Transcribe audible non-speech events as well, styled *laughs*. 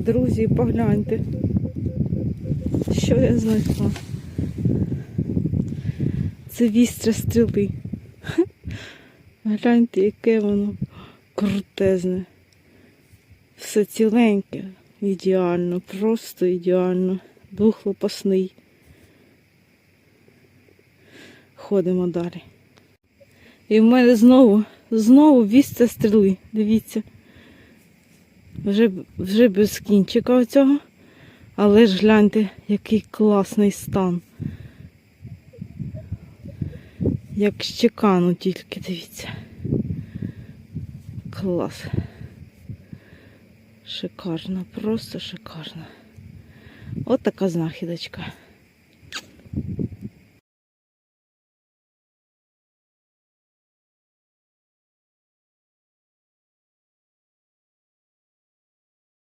друзі, погляньте. Що я знайшла? Це вістря стріли. *laughs* Гляньте, яке воно крутезне. Все ціленьке, ідеально, просто ідеально. Двохлопасний. Ходимо далі. І в мене знову, знову вістря стріли. Дивіться. Вже, вже без кінчика оцього. Але ж гляньте, який класний стан. Як щекану тільки, дивіться. Клас. Шикарно, просто шикарно. От така знахідочка.